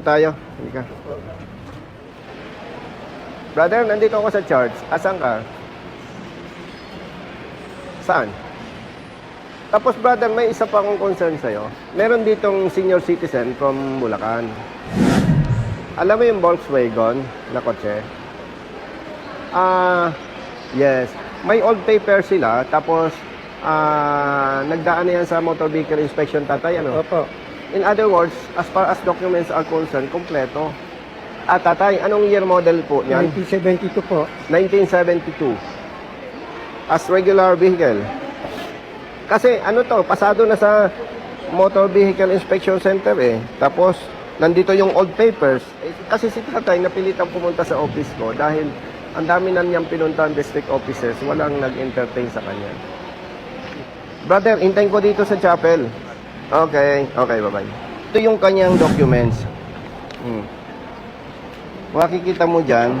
Tayo. Hindi ka. Brother, nandito ako sa church. Asan ka? Saan? Tapos brother, may isa pa akong concern sa'yo. Meron ditong senior citizen from Bulacan. Alam mo yung Volkswagen na kotse? Ah, yes. May old paper sila, tapos ah, nagdaan na yan sa motor vehicle inspection tatay, ano? Opo. In other words, as far as documents are concerned, kompleto. At tatay, anong year model po niyan? 1972 po. 1972. As regular vehicle. Kasi ano to, pasado na sa Motor Vehicle Inspection Center eh. Tapos, nandito yung old papers. Eh, kasi si tatay napilitang pumunta sa office ko dahil ang dami na niyang pinuntahan district offices, walang nag-entertain sa kanya. Brother, hintayin ko dito sa chapel. Okay, okay, bye-bye. Ito yung kanyang documents. Hmm. Makikita mo dyan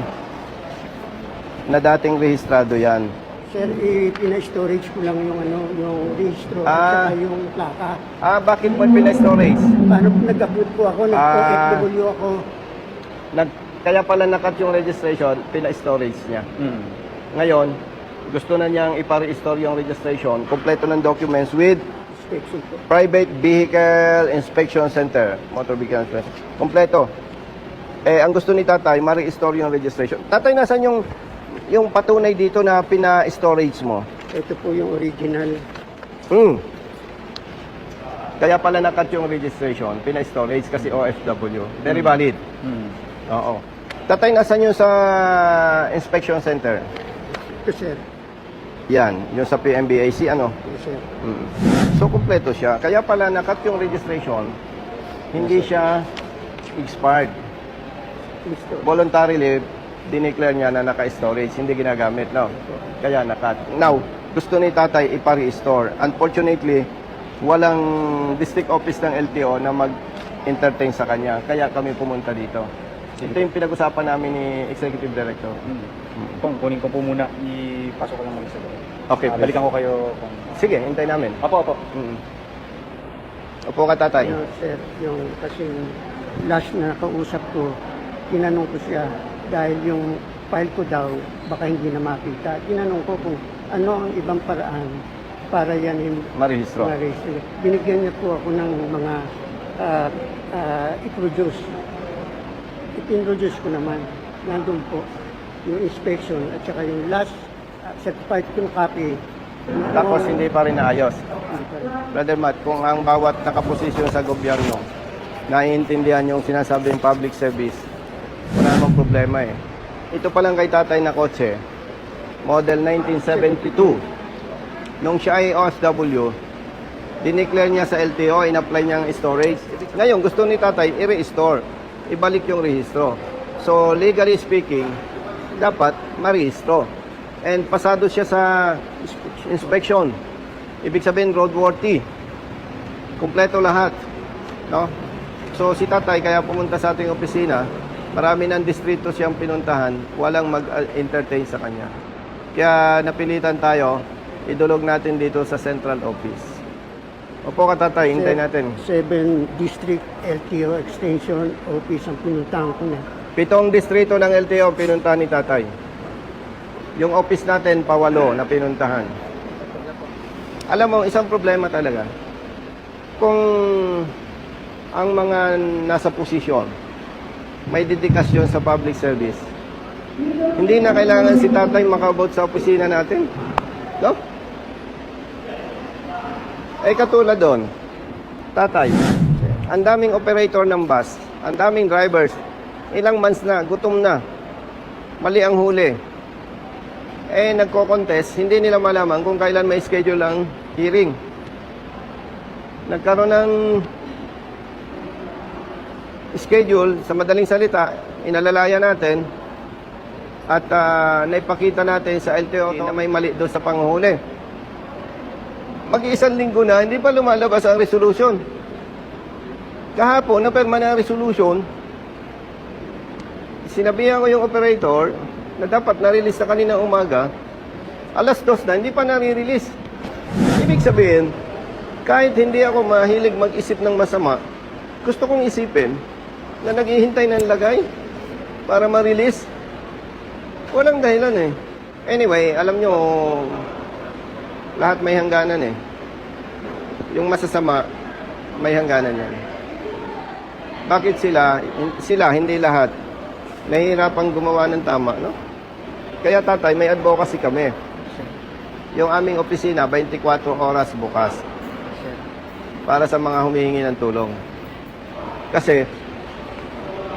na dating rehistrado yan. Sir, ipina-storage ko lang yung ano, yung registro Ah. at saka yung plaka. Ah, bakit mo pina-storage? Paano nag-abot po ako, Ah. nag-OFW ako. Nag, kaya pala nakat yung registration, pina-storage niya. Ngayon, gusto na niyang ipa-restore yung registration, kompleto ng documents with Inspection po. Private Vehicle Inspection Center. Motor Vehicle Inspection. Kompleto. Eh, ang gusto ni tatay, ma-restore yung registration. Tatay, nasan yung, yung patunay dito na pina-storage mo? Ito po yung original. Hmm. Kaya pala nakat yung registration, pina-storage kasi OFW. Very valid. Oo. Tatay, nasan yung sa inspection center? Ito, sir. Yan, yung sa PMBAC, ano? Yes, sir. Mm. So, kumpleto siya. Kaya pala nakat yung registration, hindi siya expired. Gusto. Voluntarily, dineclare niya na naka-storage, hindi ginagamit, no? Kaya nakat. Now, gusto ni tatay ipa-restore. Unfortunately, walang district office ng LTO na mag-entertain sa kanya. Kaya kami pumunta dito. Ito yung pinag-usapan namin ni Executive Director. Kung kunin ko po muna, ipasok ko lang mag-isa doon. Okay, Ah, please. balikan ko kayo kung... Sige, hintay namin. Apo, apo. Mm. Upo ka, tatay. Yung, sir, yung kasi last na nakausap ko, tinanong ko siya dahil yung file ko daw baka hindi na makita. Tinanong ko kung ano ang ibang paraan para yan yung Marehistro. ma-register. Binigyan niya po ako ng mga ah, ah, i-produce. Ipinroduce ko naman. Nandun po yung inspection at saka yung last ah, certified yung copy. Tapos hindi pa rin naayos. Brother Matt, kung ang bawat nakaposisyon sa gobyerno naiintindihan yung sinasabing public service, wala namang problema eh. Ito pa lang kay tatay na kotse, model 1972. Nung siya ay OFW, dineclare niya sa LTO, in-apply niyang storage. Ngayon, gusto ni tatay i-restore, ibalik yung rehistro. So, legally speaking, dapat marehistro. And pasado siya sa inspection. Ibig sabihin, roadworthy. Kompleto lahat. No? So, si tatay, kaya pumunta sa ating opisina, marami ng distrito siyang pinuntahan, walang mag-entertain sa kanya. Kaya napilitan tayo, idulog natin dito sa central office. Opo ka tatay, hintay natin. 7 District LTO Extension Office ang pinuntahan ko na. Pitong distrito ng LTO pinuntahan ni tatay. Yung office natin, pawalo na pinuntahan. Alam mo, isang problema talaga. Kung ang mga nasa posisyon may dedikasyon sa public service, hindi na kailangan si tatay makabot sa opisina natin. No? Eh katulad doon, tatay, ang daming operator ng bus, ang daming drivers, ilang months na, gutom na, mali ang huli. Eh, nagko-contest, hindi nila malaman kung kailan may schedule ang hearing. Nagkaroon ng schedule, sa madaling salita, inalalaya natin at ah, naipakita natin sa LTO na may mali doon sa panghuli. Mag-iisang linggo na, hindi pa lumalabas ang resolution. Kahapon, na ang resolution, sinabihan ko yung operator na dapat na-release na kanina umaga, alas dos na, hindi pa nare-release. Ibig sabihin, kahit hindi ako mahilig mag-isip ng masama, gusto kong isipin na naghihintay ng lagay para ma-release. Walang dahilan eh. Anyway, alam nyo, lahat may hangganan eh. Yung masasama, may hangganan yan. Bakit sila, sila, hindi lahat, nahihirapang gumawa ng tama, no? Kaya tatay, may advocacy kami. Yung aming opisina, 24 oras bukas para sa mga humihingi ng tulong. Kasi,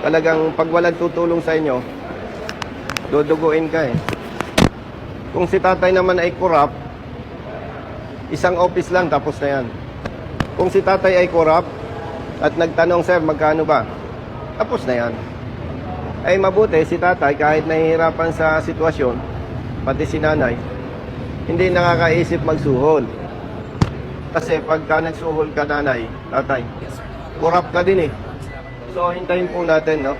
talagang pag walang tutulong sa inyo, duduguin ka eh. Kung si tatay naman ay corrupt, isang office lang tapos na yan. Kung si tatay ay corrupt at nagtanong, sir, magkano ba? Tapos na yan. Ay mabuti, si tatay kahit nahihirapan sa sitwasyon, pati si nanay, hindi nakakaisip magsuhol. Kasi pagka nagsuhol ka nanay, tatay, corrupt ka din eh. So hintayin po natin, no?